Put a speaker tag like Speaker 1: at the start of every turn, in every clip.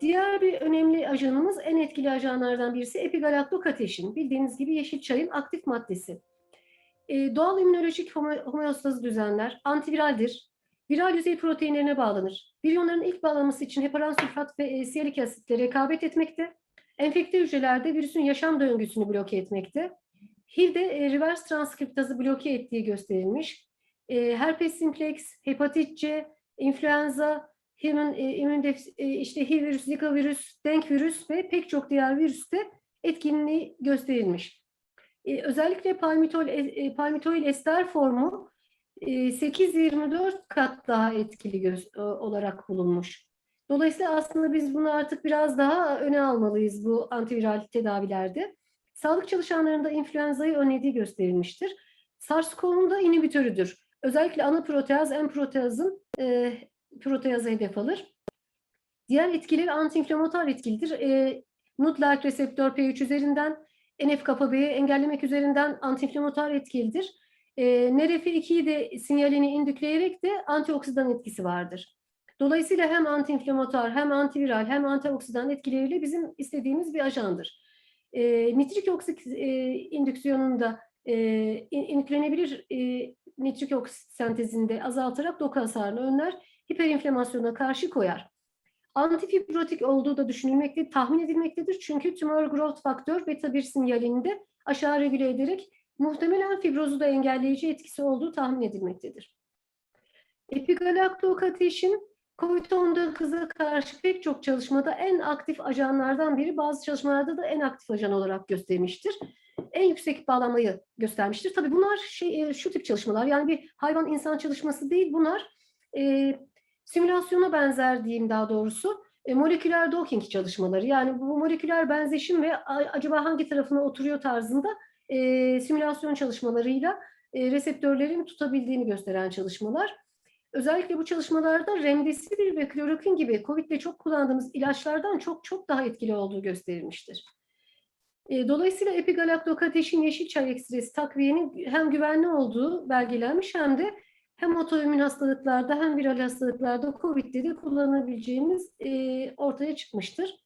Speaker 1: Diğer bir önemli ajanımız, en etkili ajanlardan birisi epigalaktokateşin. Bildiğiniz gibi yeşil çayın aktif maddesi. E, doğal immünolojik homeostazı düzenler, antiviraldir, viral yüzey proteinlerine bağlanır. Viryonların ilk bağlanması için heparan sülfat ve e, asitle rekabet etmekte. Enfekte hücrelerde virüsün yaşam döngüsünü bloke etmekte. HIV'de e, reverse transkriptazı bloke ettiği gösterilmiş. E, herpes simplex, hepatit C, influenza, human e, immün def- e, işte HIV virüs, Zika virüs, denk virüs ve pek çok diğer virüste etkinliği gösterilmiş. E, özellikle palmitol, e, palmitoil ester formu e, 8-24 kat daha etkili göz, e, olarak bulunmuş. Dolayısıyla aslında biz bunu artık biraz daha öne almalıyız bu antiviral tedavilerde. Sağlık çalışanlarında influenzayı önlediği gösterilmiştir. SARS-CoV'un da inhibitörüdür. Özellikle ana proteaz, en proteazın e, proteazı hedef alır. Diğer etkileri antiinflamatuar etkilidir. E, Nut-like reseptör P3 üzerinden NF-kappa-B'yi engellemek üzerinden antiinflamatuar etkilidir. E, NRF2'yi de sinyalini indükleyerek de antioksidan etkisi vardır. Dolayısıyla hem antiinflamatuar hem antiviral hem antioksidan etkileriyle bizim istediğimiz bir ajandır. E, nitrik oksit e, indüksiyonunda e, in- indüklenebilir e, nitrik oksit sentezinde azaltarak doku hasarını önler, hiperinflamasyona karşı koyar. Antifibrotik olduğu da düşünülmekte, tahmin edilmektedir. Çünkü tümör growth faktör beta 1 sinyalini de aşağı regüle ederek muhtemelen fibrozu da engelleyici etkisi olduğu tahmin edilmektedir. Epigalaktokateşin COVID-19'a karşı pek çok çalışmada en aktif ajanlardan biri, bazı çalışmalarda da en aktif ajan olarak göstermiştir. En yüksek bağlanmayı göstermiştir. Tabii bunlar şey, e, şu tip çalışmalar, yani bir hayvan insan çalışması değil, bunlar e, simülasyona benzer diyeyim daha doğrusu, e, moleküler docking çalışmaları. Yani bu moleküler benzeşim ve acaba hangi tarafına oturuyor tarzında e, simülasyon çalışmalarıyla e, reseptörlerin tutabildiğini gösteren çalışmalar. Özellikle bu çalışmalarda remdesivir ve klorokin gibi COVID'de çok kullandığımız ilaçlardan çok çok daha etkili olduğu gösterilmiştir. E, Dolayısıyla epigalaktokateşin yeşil çay ekstresi takviyenin hem güvenli olduğu belgelenmiş hem de hem otoimmün hastalıklarda hem viral hastalıklarda COVID'de de kullanabileceğimiz e, ortaya çıkmıştır.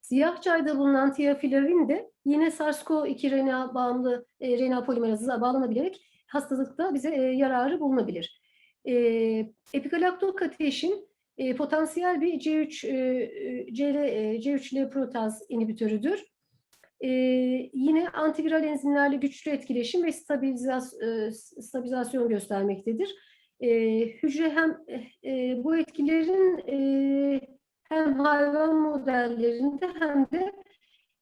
Speaker 1: Siyah çayda bulunan tiafilavin de yine SARS-CoV-2 RNA bağımlı e, RNA polimerazına bağlanabilerek hastalıkta bize e, yararı bulunabilir. E, epigalaktokateşin e, potansiyel bir C3 e, CL, e, C3L protaz inhibitörüdür. E, yine antiviral enzimlerle güçlü etkileşim ve stabilizas, e, stabilizasyon göstermektedir. E, hücre hem e, bu etkilerin e, hem hayvan modellerinde hem de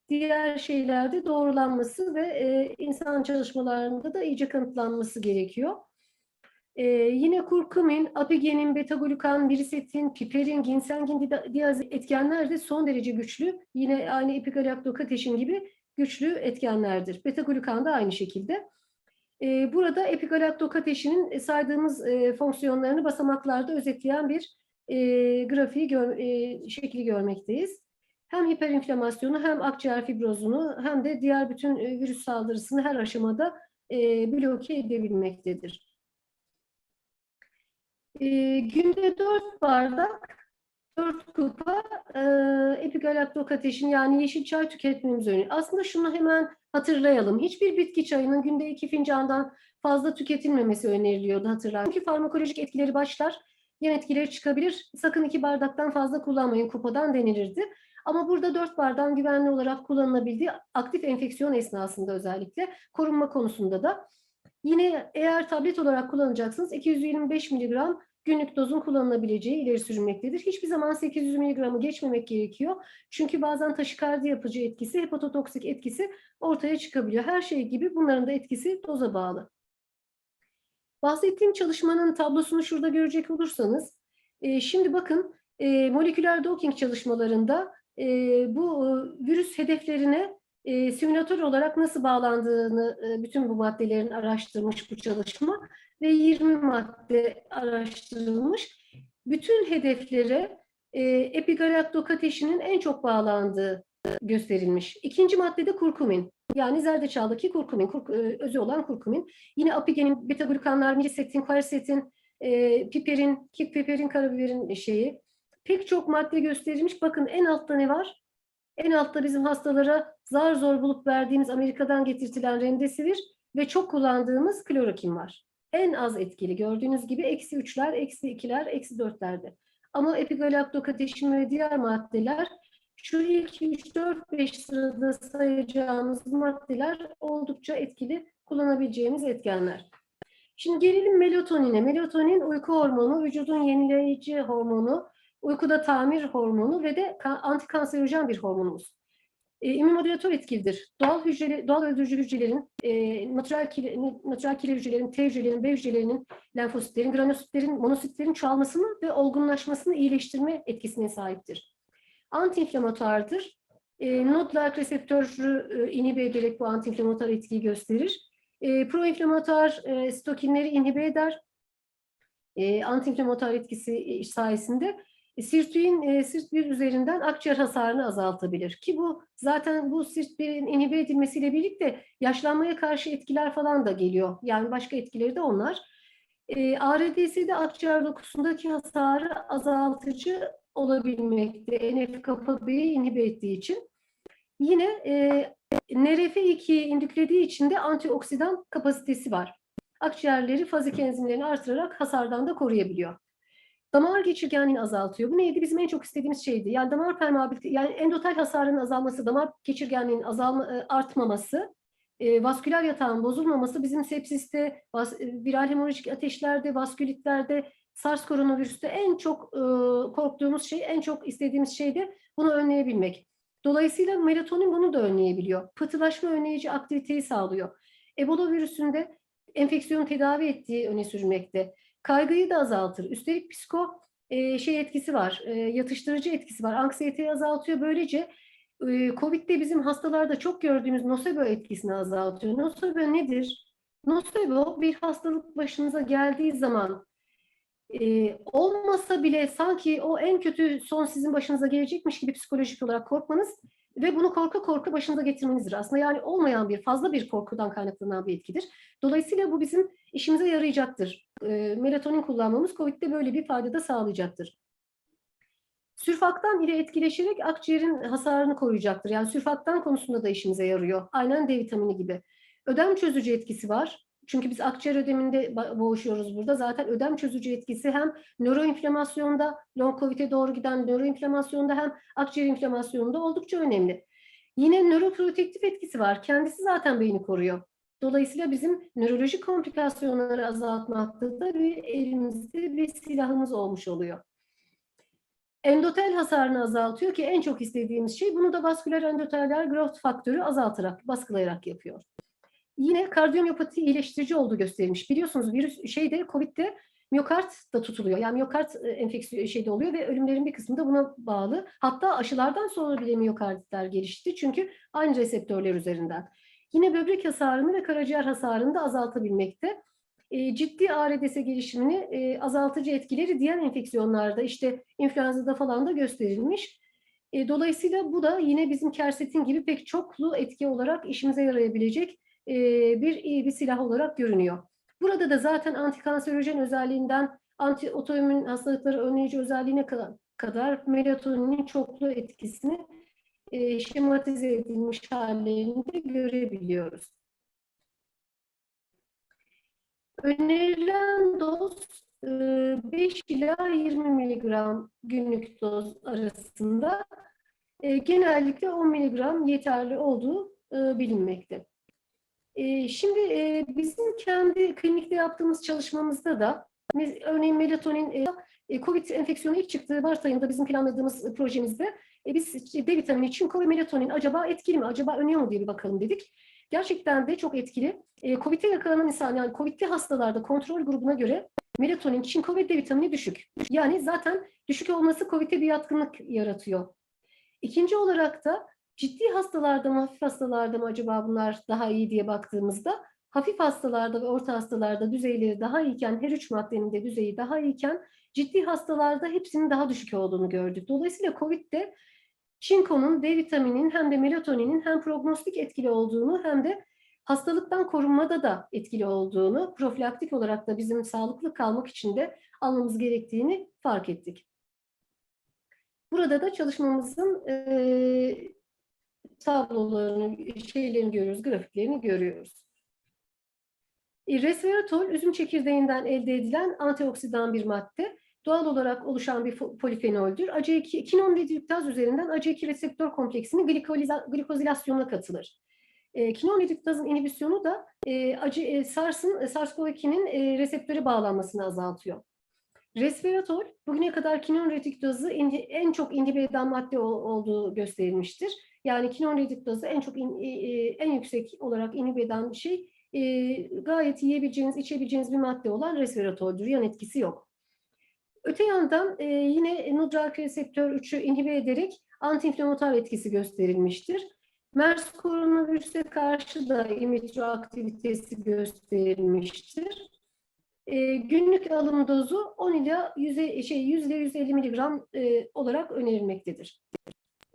Speaker 1: diğer şeylerde doğrulanması ve e, insan çalışmalarında da iyice kanıtlanması gerekiyor. E, yine kurkumin, apigenin, beta-glukan, birisetin, piperin, ginsengin, diaz etkenler de son derece güçlü. Yine aynı epigalaktokateşin gibi güçlü etkenlerdir. Beta-glukan da aynı şekilde. E, burada epigalaktokateşinin saydığımız e, fonksiyonlarını basamaklarda özetleyen bir e, grafiği gör, e, şekli görmekteyiz. Hem hiperinflamasyonu hem akciğer fibrozunu hem de diğer bütün e, virüs saldırısını her aşamada e, bloke edebilmektedir. E, günde 4 bardak 4 kupa e, epigalaktokateşin yani yeşil çay tüketmemiz önemli. Aslında şunu hemen hatırlayalım. Hiçbir bitki çayının günde 2 fincandan fazla tüketilmemesi öneriliyordu hatırlar. Çünkü farmakolojik etkileri başlar yan etkileri çıkabilir. Sakın iki bardaktan fazla kullanmayın kupadan denilirdi. Ama burada dört bardağın güvenli olarak kullanılabildiği aktif enfeksiyon esnasında özellikle korunma konusunda da. Yine eğer tablet olarak kullanacaksınız 225 miligram günlük dozun kullanılabileceği ileri sürülmektedir. Hiçbir zaman 800 miligramı geçmemek gerekiyor. Çünkü bazen taşikardi yapıcı etkisi, hepatotoksik etkisi ortaya çıkabiliyor. Her şey gibi bunların da etkisi doza bağlı. Bahsettiğim çalışmanın tablosunu şurada görecek olursanız, e, şimdi bakın e, moleküler docking çalışmalarında e, bu e, virüs hedeflerine e, simülatör olarak nasıl bağlandığını e, bütün bu maddelerin araştırmış bu çalışma ve 20 madde araştırılmış. Bütün hedeflere e, epigalaktokateşinin en çok bağlandığı gösterilmiş. İkinci maddede kurkumin. Yani zerdeçaldaki kurkumin, kurk, e, özü olan kurkumin. Yine apigenin, beta-glukanlar, mirisetin, quercetin, e, piperin, kikpeperin, karabiberin şeyi, Pek çok madde gösterilmiş. Bakın en altta ne var? En altta bizim hastalara zar zor bulup verdiğimiz Amerika'dan getirtilen rendesivir ve çok kullandığımız klorokin var. En az etkili gördüğünüz gibi eksi üçler, eksi ikiler, eksi dörtlerde. Ama epigalaktokateşin ve diğer maddeler şu ilk 3, 4, 5 sırada sayacağımız maddeler oldukça etkili kullanabileceğimiz etkenler. Şimdi gelelim melatonine. Melatonin uyku hormonu, vücudun yenileyici hormonu, uykuda tamir hormonu ve de antikanserojen bir hormonumuz. E, immünomodülatör etkilidir. Doğal hücreli, doğal öldürücü hücrelerin, e, natural, kile, natural kile hücrelerin, T hücrelerinin, B hücrelerinin, lenfositlerin, granülositlerin, monositlerin çoğalmasını ve olgunlaşmasını iyileştirme etkisine sahiptir. Antiinflamatuardır. E, nodlar reseptörü e, inhibe ederek bu antiinflamatuar etkiyi gösterir. E, proinflamatuar e, stokinleri inhibe eder. E, antiinflamatuar etkisi e, sayesinde e, sirtuin e, SIRT1 üzerinden akciğer hasarını azaltabilir. Ki bu zaten bu SIRT1'in inhibe edilmesiyle birlikte yaşlanmaya karşı etkiler falan da geliyor. Yani başka etkileri de onlar. E, ARDS'de akciğer dokusundaki hasarı azaltıcı olabilmekte. NF-kapı-B'yi inhibe ettiği için. Yine e, NRF2'yi indüklediği için de antioksidan kapasitesi var. Akciğerleri fazik enzimlerini artırarak hasardan da koruyabiliyor. Damar geçirgenliğini azaltıyor. Bu neydi? Bizim en çok istediğimiz şeydi. Yani damar permeabilite, yani endotel hasarının azalması, damar geçirgenliğinin azalma, e, artmaması, e, vasküler yatağın bozulmaması bizim sepsiste, vas, e, viral hemorajik ateşlerde, vaskülitlerde, SARS koronavirüste en çok e, korktuğumuz şey, en çok istediğimiz şey de bunu önleyebilmek. Dolayısıyla melatonin bunu da önleyebiliyor. Pıhtılaşma önleyici aktiviteyi sağlıyor. Ebola virüsünde enfeksiyon tedavi ettiği öne sürülmekte. Kaygıyı da azaltır. Üstelik psiko e, şey etkisi var, e, yatıştırıcı etkisi var. Anksiyeteyi azaltıyor. Böylece e, Covid'de bizim hastalarda çok gördüğümüz nocebo etkisini azaltıyor. Nocebo nedir? Nocebo bir hastalık başınıza geldiği zaman e, olmasa bile sanki o en kötü son sizin başınıza gelecekmiş gibi psikolojik olarak korkmanız ve bunu korku korku başınıza getirmenizdir. Aslında yani olmayan bir fazla bir korkudan kaynaklanan bir etkidir. Dolayısıyla bu bizim işimize yarayacaktır. E, melatonin kullanmamız COVID'de böyle bir fayda da sağlayacaktır. Sürfaktan ile etkileşerek akciğerin hasarını koruyacaktır. Yani sürfaktan konusunda da işimize yarıyor. Aynen D vitamini gibi. Ödem çözücü etkisi var. Çünkü biz akciğer ödeminde boğuşuyoruz burada. Zaten ödem çözücü etkisi hem nöroinflamasyonda, long covid'e doğru giden nöroinflamasyonda hem akciğer inflamasyonunda oldukça önemli. Yine nöroprotektif etkisi var. Kendisi zaten beyni koruyor. Dolayısıyla bizim nörolojik komplikasyonları azaltmakta da bir elimizde bir silahımız olmuş oluyor. Endotel hasarını azaltıyor ki en çok istediğimiz şey bunu da vasküler endoteller growth faktörü azaltarak, baskılayarak yapıyor. Yine kardiyomyopati iyileştirici olduğu gösterilmiş. Biliyorsunuz virüs şeyde COVID'de miyokard da tutuluyor. Yani miyokard e, enfeksiyonu şeyde oluyor ve ölümlerin bir kısmı da buna bağlı. Hatta aşılardan sonra bile miyokarditler gelişti. Çünkü aynı reseptörler üzerinden. Yine böbrek hasarını ve karaciğer hasarını da azaltabilmekte. E, ciddi ARDS gelişimini e, azaltıcı etkileri diğer enfeksiyonlarda işte influenza'da falan da gösterilmiş. E, dolayısıyla bu da yine bizim kersetin gibi pek çoklu etki olarak işimize yarayabilecek bir iyi bir silah olarak görünüyor. Burada da zaten antikanserojen özelliğinden anti otoimmün hastalıkları önleyici özelliğine kadar melatoninin çoklu etkisini şematize edilmiş hallerinde görebiliyoruz. Önerilen doz 5 ila 20 miligram günlük doz arasında genellikle 10 miligram yeterli olduğu bilinmekte. Şimdi bizim kendi klinikte yaptığımız çalışmamızda da örneğin melatonin COVID enfeksiyonu ilk çıktığı Mart ayında bizim planladığımız projemizde biz D vitamini, çinko ve melatonin acaba etkili mi, acaba önüyor mu diye bir bakalım dedik. Gerçekten de çok etkili. COVID'e yakalanan insan yani COVID'li hastalarda kontrol grubuna göre melatonin, çinko ve D vitamini düşük. Yani zaten düşük olması COVID'e bir yatkınlık yaratıyor. İkinci olarak da ciddi hastalarda mı, hafif hastalarda mı acaba bunlar daha iyi diye baktığımızda hafif hastalarda ve orta hastalarda düzeyleri daha iyiken, her üç maddenin de düzeyi daha iyiken ciddi hastalarda hepsinin daha düşük olduğunu gördük. Dolayısıyla COVID'de çinkonun, D vitaminin hem de melatoninin hem prognostik etkili olduğunu hem de hastalıktan korunmada da etkili olduğunu, profilaktik olarak da bizim sağlıklı kalmak için de almamız gerektiğini fark ettik. Burada da çalışmamızın tablolarını, şeylerini görüyoruz, grafiklerini görüyoruz. E, resveratrol üzüm çekirdeğinden elde edilen antioksidan bir madde. Doğal olarak oluşan bir polifenoldür. ACE2, kinon ve diktaz üzerinden ACE2 reseptör kompleksinin glikozilasyonuna katılır. E, kinon ve diktazın inhibisyonu da e, acı, e, SARS'ın, e, SARS-CoV-2'nin e, reseptöre bağlanmasını azaltıyor. Resveratrol bugüne kadar kinon retiktazı en çok inhibe eden madde olduğu gösterilmiştir. Yani kinon retiktazı en çok in, en yüksek olarak inhibe eden şey e, gayet yiyebileceğiniz, içebileceğiniz bir madde olan resveratoldür. Yan etkisi yok. Öte yandan e, yine nudrak reseptör 3'ü inhibe ederek antiinflamatuar etkisi gösterilmiştir. MERS koronavirüse karşı da imitro aktivitesi gösterilmiştir. E, günlük alım dozu 10 ila 100, şey, 100 ile 150 miligram e, olarak önerilmektedir.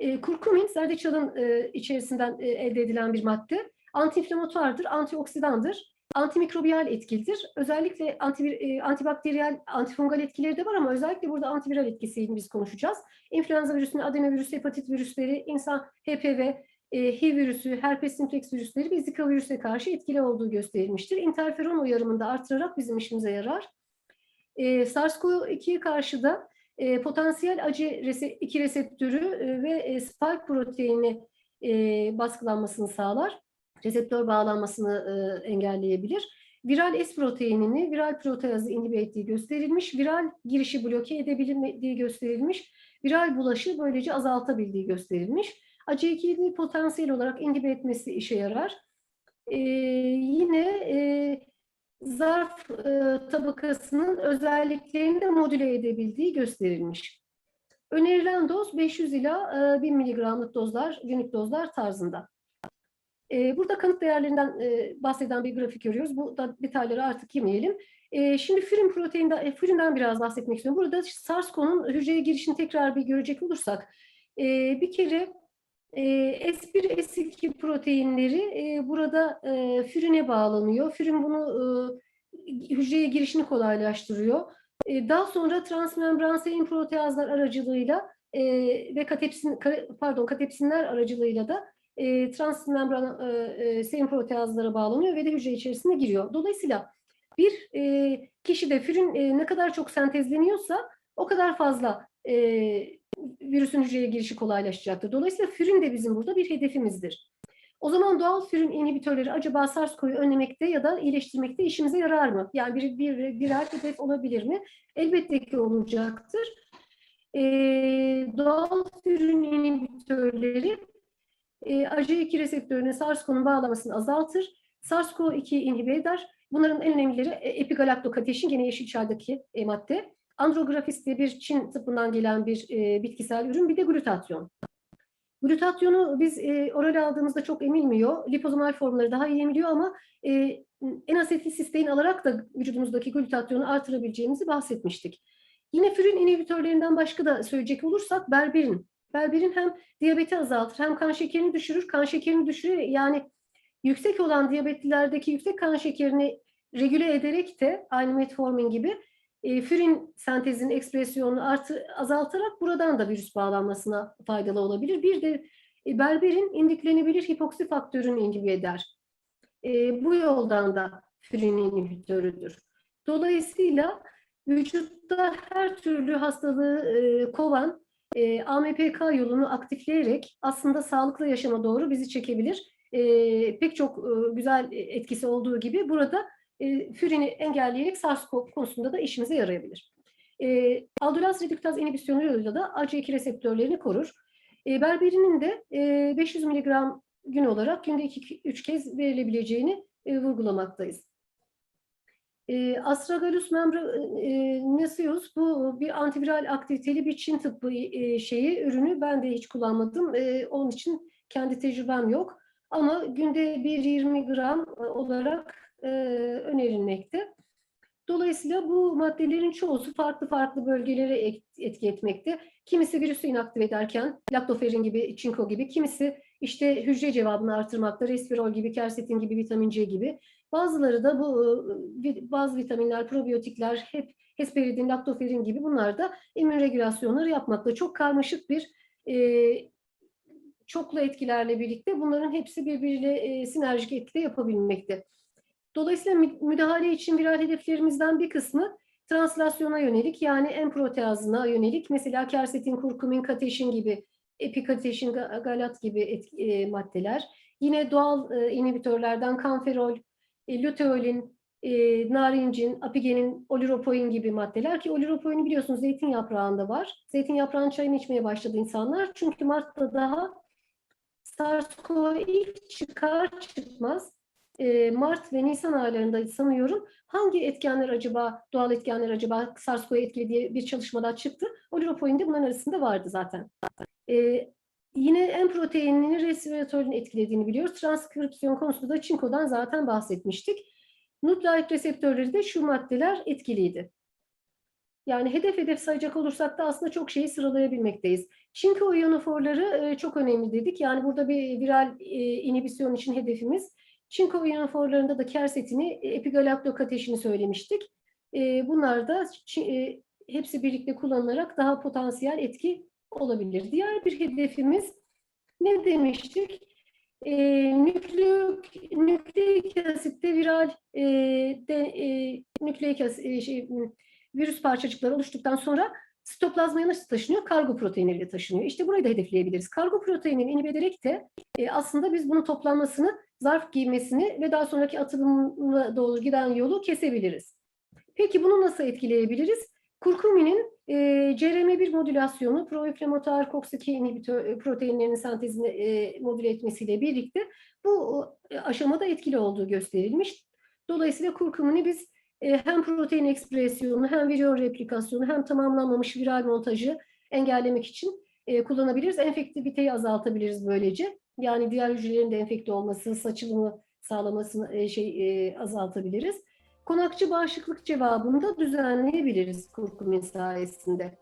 Speaker 1: E, kurkumin zerdeçalın e, içerisinden e, elde edilen bir madde. Antiinflamatuardır, antioksidandır, antimikrobiyal etkilidir. Özellikle anti, e, antibakteriyel, antifungal etkileri de var ama özellikle burada antiviral etkisini biz konuşacağız. İnfluenza virüsünün adenovirüsü, hepatit virüsleri, insan HPV, HIV virüsü, herpes simplex virüsleri ve Zika virüse karşı etkili olduğu gösterilmiştir. Interferon uyarımını da artırarak bizim işimize yarar. E, SARS-CoV-2'ye karşı da e, potansiyel acı rese iki reseptörü e, ve e, spike proteini e, baskılanmasını sağlar. Reseptör bağlanmasını e, engelleyebilir. Viral S proteinini viral proteazı inhibe ettiği gösterilmiş. Viral girişi bloke edebildiği gösterilmiş. Viral bulaşı böylece azaltabildiği gösterilmiş. ACE2'yi potansiyel olarak inhibe etmesi işe yarar. Ee, yine e, zarf e, tabakasının özelliklerini de modüle edebildiği gösterilmiş. Önerilen doz 500 ila e, 1000 miligramlık dozlar, günlük dozlar tarzında. E, burada kanıt değerlerinden e, bahseden bir grafik görüyoruz. Bu da detayları artık yemeyelim. E, şimdi fürin proteininden, e, fürinden biraz bahsetmek istiyorum. Burada SARS-CoV'un hücreye girişini tekrar bir görecek olursak, e, bir kere e, S1, S2 proteinleri e, burada e, fürine bağlanıyor. Fürin bunu e, hücreye girişini kolaylaştırıyor. E, daha sonra transmembran serin proteazlar aracılığıyla e, ve katepsin, pardon katepsinler aracılığıyla da e, transmembran e, e, serin proteazlara bağlanıyor ve de hücre içerisine giriyor. Dolayısıyla bir e, kişide fürin e, ne kadar çok sentezleniyorsa o kadar fazla e, virüsün hücreye girişi kolaylaşacaktır. Dolayısıyla fürin de bizim burada bir hedefimizdir. O zaman doğal fürin inhibitörleri acaba SARS-CoV'yu önlemekte ya da iyileştirmekte işimize yarar mı? Yani bir, bir birer hedef olabilir mi? Elbette ki olacaktır. Ee, doğal fürin inhibitörleri e, ACE2 reseptörüne SARS-CoV'un bağlamasını azaltır. SARS-CoV-2 inhibe eder. Bunların en önemlileri e, epigalaktokateşin, gene yeşil çaydaki e, madde. Andrografis diye bir Çin tıbbından gelen bir e, bitkisel ürün. Bir de glutatyon. Glutatyonu biz e, oral aldığımızda çok emilmiyor. Lipozomal formları daha iyi emiliyor ama e, en asetil sistein alarak da vücudumuzdaki glutatyonu artırabileceğimizi bahsetmiştik. Yine fürin inhibitörlerinden başka da söyleyecek olursak berberin. Berberin hem diyabeti azaltır hem kan şekerini düşürür. Kan şekerini düşürür yani yüksek olan diyabetlilerdeki yüksek kan şekerini regüle ederek de aynı metformin gibi e, fürin sentezinin ekspresyonunu artı, azaltarak buradan da virüs bağlanmasına faydalı olabilir. Bir de e, berberin indiklenebilir hipoksi faktörünü inhibe eder. E, bu yoldan da fürin inhibitörüdür. Dolayısıyla vücutta her türlü hastalığı e, kovan e, AMPK yolunu aktifleyerek aslında sağlıklı yaşama doğru bizi çekebilir. E, pek çok e, güzel etkisi olduğu gibi burada e, engelleyerek SARS-CoV konusunda da işimize yarayabilir. E, aldolaz redüktaz inhibisyonuyla da ACE2 reseptörlerini korur. E, berberinin de e, 500 mg gün olarak günde 2-3 kez verilebileceğini e, vurgulamaktayız. E, Astragalus membranaceus e, bu bir antiviral aktiviteli bir Çin tıbbı e, şeyi, ürünü ben de hiç kullanmadım. E, onun için kendi tecrübem yok. Ama günde bir 20 gram olarak e, önerilmekte. Dolayısıyla bu maddelerin çoğusu farklı farklı bölgelere etki etmekte. Kimisi virüsü inaktif ederken, laktoferin gibi, çinko gibi, kimisi işte hücre cevabını artırmakta, resveratrol gibi, kersetin gibi, vitamin C gibi. Bazıları da bu bazı vitaminler, probiyotikler hep hesperidin, laktoferin gibi bunlar da immün regülasyonları yapmakta. Çok karmaşık bir e, çoklu etkilerle birlikte bunların hepsi birbiriyle e, sinerjik etkide yapabilmekte. Dolayısıyla mü- müdahale için viral hedeflerimizden bir kısmı translasyona yönelik yani en proteazına yönelik mesela kersetin, kurkumin, kateşin gibi epikateşin, ga- galat gibi et- e, maddeler. Yine doğal e, inhibitörlerden kanferol, e, luteolin, e, narincin, apigenin, oliropoin gibi maddeler ki oliropoini biliyorsunuz zeytin yaprağında var. Zeytin yaprağının çayını içmeye başladı insanlar. Çünkü Mart'ta daha SARS-CoV ilk çıkar çıkmaz e, Mart ve Nisan aylarında sanıyorum hangi etkenler acaba, doğal etkenler acaba SARS-CoV etkili diye bir çalışmadan çıktı. Oliropoin de bunların arasında vardı zaten. E, yine en proteinini resveratrolün etkilediğini biliyoruz. Transkripsiyon konusunda da çinkodan zaten bahsetmiştik. Nucleik reseptörleri de şu maddeler etkiliydi. Yani hedef hedef sayacak olursak da aslında çok şeyi sıralayabilmekteyiz. Çinko iyanoforları e, çok önemli dedik. Yani burada bir viral e, inhibisyon için hedefimiz. Çinko iyanoforlarında da kersetini, e, epigalaktokateşini söylemiştik. E, bunlar da e, hepsi birlikte kullanılarak daha potansiyel etki olabilir. Diğer bir hedefimiz ne demiştik? E, nükleik, nükleik asitte viral e, de, e, nükleik as- e, şey, virüs parçacıkları oluştuktan sonra sitoplazmaya nasıl taşınıyor? Kargo proteinleriyle taşınıyor. İşte burayı da hedefleyebiliriz. Kargo proteinini inhibe ederek de e, aslında biz bunun toplanmasını, zarf giymesini ve daha sonraki atılımına doğru giden yolu kesebiliriz. Peki bunu nasıl etkileyebiliriz? Kurkuminin e, CRM1 modülasyonu proinflamatuar COX-2 inhibitör e, proteinlerinin sentezini e, modüle etmesiyle birlikte bu e, aşamada etkili olduğu gösterilmiş. Dolayısıyla kurkumini biz hem protein ekspresyonu hem virion replikasyonu hem tamamlanmamış viral montajı engellemek için e, kullanabiliriz. Enfektiviteyi azaltabiliriz böylece. Yani diğer hücrelerin de enfekte olması, saçılımı sağlamasını e, şey e, azaltabiliriz. Konakçı bağışıklık cevabını da düzenleyebiliriz kurkumin sayesinde.